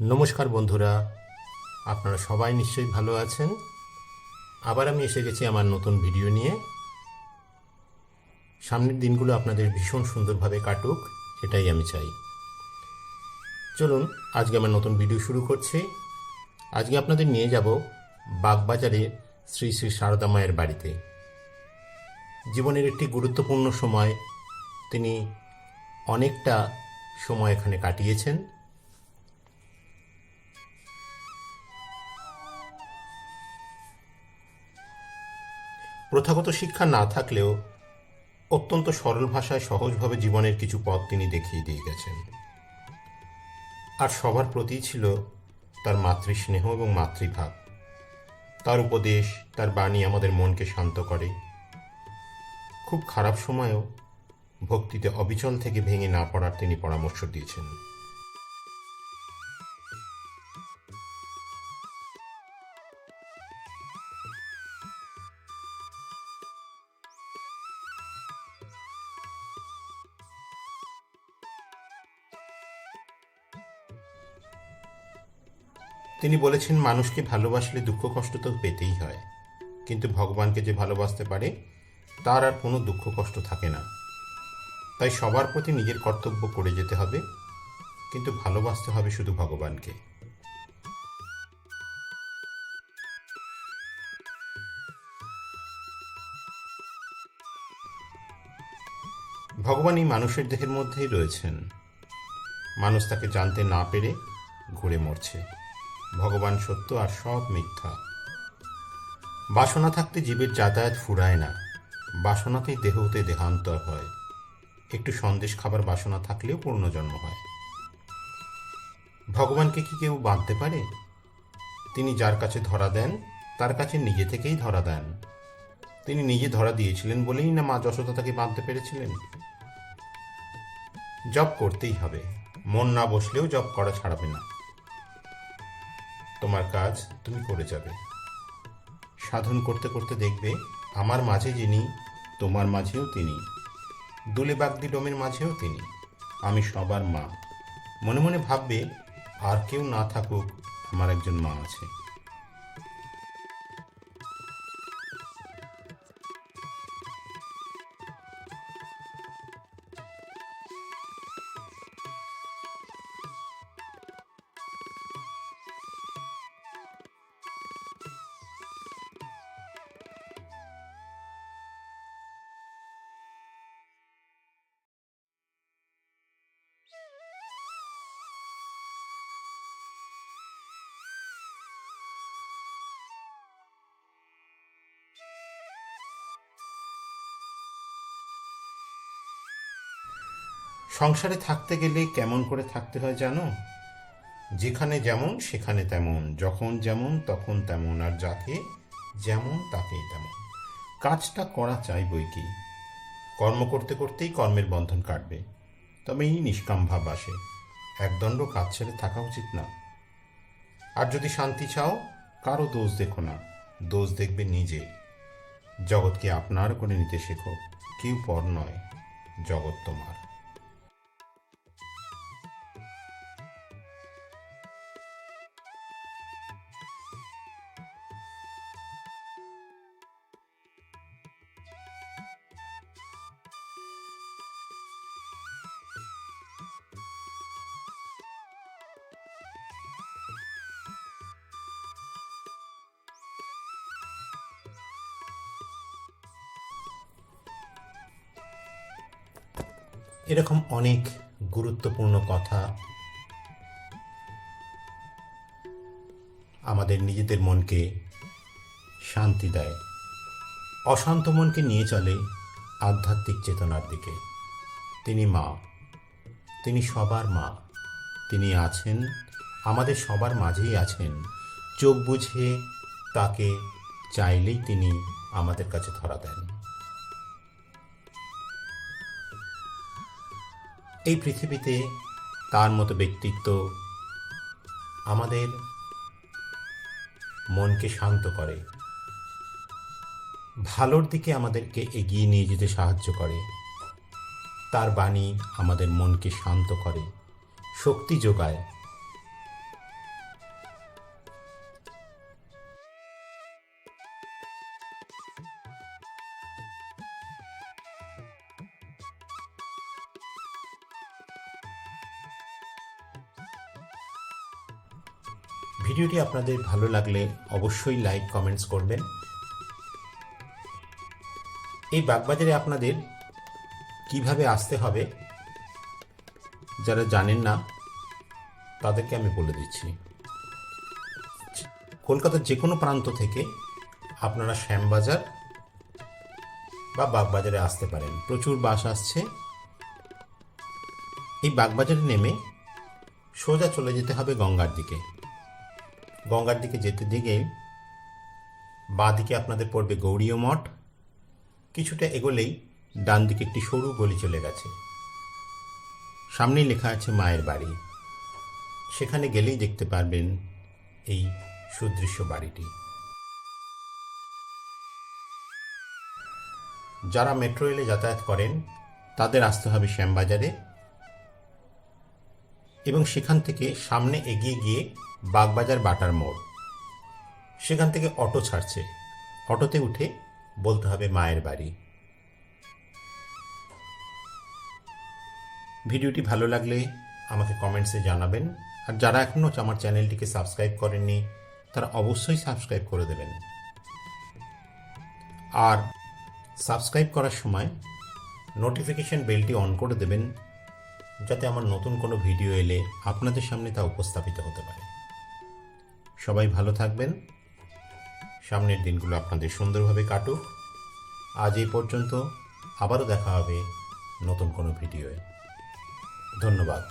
নমস্কার বন্ধুরা, আপনারা সবাই নিশ্চয়ই ভালো আছেন। আবার আমি এসে গেছি আমার নতুন ভিডিও নিয়ে। সামনের দিনগুলো আপনাদের ভীষণ সুন্দরভাবে কাটুক এটাই আমি চাই। চলুন, আজকে আমার নতুন ভিডিও শুরু করছি। আজকে আপনাদের নিয়ে যাব বাগবাজারে শ্রী শ্রী সারদা মায়ের বাড়িতে। জীবনের একটি গুরুত্বপূর্ণ সময় তিনি অনেকটা সময় এখানে কাটিয়েছেন। প্রথাগত শিক্ষা না থাকলেও অত্যন্ত সরল ভাষায় সহজভাবে জীবনের কিছু পথ তিনি দেখিয়ে দিয়ে গেছেন। আর সবার প্রতি ছিল তার মাতৃস্নেহ এবং মাতৃভাব। তার উপদেশ, তার বাণী আমাদের মনকে শান্ত করে। খুব খারাপ সময়েও ভক্তিতে অবিচল থেকে ভেঙে না পড়ার তিনি পরামর্শ দিয়েছেন। তিনি বলেছেন, মানুষকে ভালোবাসলে দুঃখ কষ্ট তো পেতেই হয়। কিন্তু ভগবানকে যে ভালোবাসতে পারে, তার আর কোনো দুঃখ কষ্ট থাকে না। তাই সবার প্রতি নিজের কর্তব্য করে যেতে হবে, কিন্তু ভালোবাসতে হবে শুধু ভগবানকে। ভগবান এই মানুষের দেহের মধ্যেই রয়েছেন। মানুষ তাকে জানতে না পেরে ঘুরে মরছে। ভগবান সত্য আর সব মিথ্যা। বাসনা থাকতে জীবের যাতায়াত ফুরায় না। বাসনাতেই দেহ হতে দেহান্তর হয়। একটু সন্দেশ খাবার বাসনা থাকলেও পূর্ণজন্ম হয়। ভগবানকে কি কেউ বাঁধতে পারে? তিনি যার কাছে ধরা দেন, তার কাছে নিজে থেকেই ধরা দেন। তিনি নিজে ধরা দিয়েছিলেন বলেই না মা যশোদা তাকে বাঁধতে পেরেছিলেন? জব করতেই হবে। মন না বসলেও জব করা ছাড়াবে না। তোমার কাজ তুমি করে যাবে। সাধন করতে করতে দেখবে আমার মাঝে যিনি, তোমার মাঝেও তিনি। দুলে বাগদি ডোমের মাঝেও তিনি। আমি সবার মা। মনে মনে ভাববে, আর কেউ না থাকুক, আমার একজন মা আছে। সংসারে থাকতে গেলে কেমন করে থাকতে হয় জানো? যেখানে যেমন, সেখানে তেমন। যখন যেমন, তখন তেমন। আর যাকে যেমন, তাকেই তেমন। কাজটা করা চাই বই কি? কর্ম করতে করতেই কর্মের বন্ধন কাটবে। তবে এই নিষ্কাম ভাব আসে। একদণ্ড কাজ ছেড়ে থাকা উচিত না। আর যদি শান্তি চাও, কারও দোষ দেখো না। দোষ দেখবে নিজে। জগৎকে আপনার করে নিতে শেখো। কেউ পর নয়। জগৎ তোমার। এরকম অনেক গুরুত্বপূর্ণ কথা আমাদের নিজেদের মনকে শান্তি দেয়। অশান্ত মনকে নিয়ে চলে আধ্যাত্মিক চেতনার দিকে। তিনি মা, তিনি সবার মা, তিনি আছেন, আমাদের সবার মাঝেই আছেন। চোখ বুঝে তাকে চাইলেই তিনি আমাদের কাছে ধরা দেন। এই পৃথিবীতে তার মতো ব্যক্তিত্ব আমাদের? মনকে শান্ত করে। ভালোর দিকে আমাদেরকে এগিয়ে নিয়ে যেতে সাহায্য করে। তার বাণী আমাদের মনকে শান্ত করে, শক্তি যোগায়। ভিডিওটি আপনাদের ভালো লাগলে অবশ্যই লাইক, কমেন্টস করবেন। এই বাগবাজারে আপনাদের কীভাবে আসতে হবে, যারা জানেন না, তাদেরকে আমি বলে দিচ্ছি। কলকাতার যে কোনো প্রান্ত থেকে আপনারা শ্যামবাজার বা বাগবাজারে আসতে পারেন। প্রচুর বাস আসছে। এই বাগবাজারে নেমে সোজা চলে যেতে হবে গঙ্গার দিকে। গঙ্গার দিকে যেতে দিকে বাঁ দিকে আপনাদের পড়বে গৌরীয় মঠ। কিছুটা এগোলেই ডান দিকে একটি সরু গলি চলে গেছে। সামনেই লেখা আছে মায়ের বাড়ি। সেখানে গেলেই দেখতে পারবেন এই সুদৃশ্য বাড়িটি। যারা মেট্রো রেলে যাতায়াত করেন, তাদের আসতে হবে শ্যামবাজারে এবং সেখান থেকে সামনে এগিয়ে গিয়ে বাগবাজার বাটার মোড়। সেখান থেকে অটো ছাড়ছে। অটোতে উঠে বলতে হবে মায়ের বাড়ি। ভিডিওটি ভালো লাগলে আমাকে কমেন্টসে জানাবেন। আর যারা এখনও আমার চ্যানেলটিকে সাবস্ক্রাইব করেননি, তারা অবশ্যই সাবস্ক্রাইব করে দেবেন। আর সাবস্ক্রাইব করার সময় নোটিফিকেশন বেলটি অন করে দেবেন, যাতে আমার নতুন কোনো ভিডিও এলে আপনাদের সামনে তা উপস্থাপিত হতে পারে। সবাই ভালো থাকবেন। সামনের দিনগুলো আপনাদের সুন্দরভাবে কাটুক। আজ এই পর্যন্ত আবারও দেখা হবে নতুন কোনো ভিডিওয়ে। ধন্যবাদ।